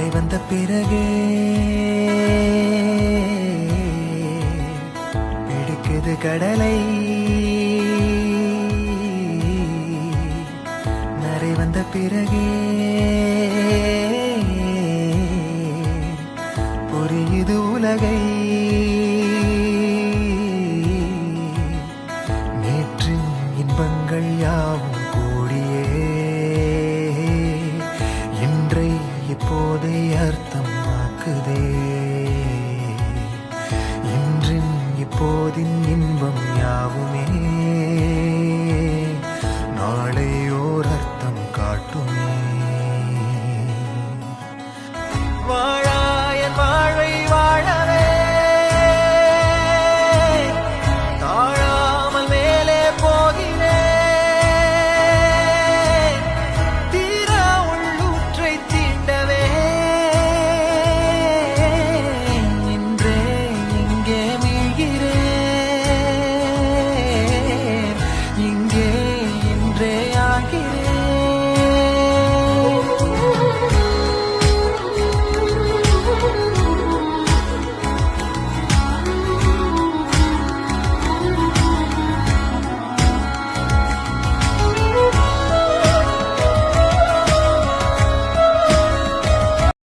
நரை வந்த பிறகே பிடிக்குது கடலை. நரை வந்த பிறகே புரியுது உலகை. நேற்று இன்பங்கள் யாவும் இன்றை இப்போதை அர்த்தமாக்குதே. இன்றின் இப்போதின் இன்பம்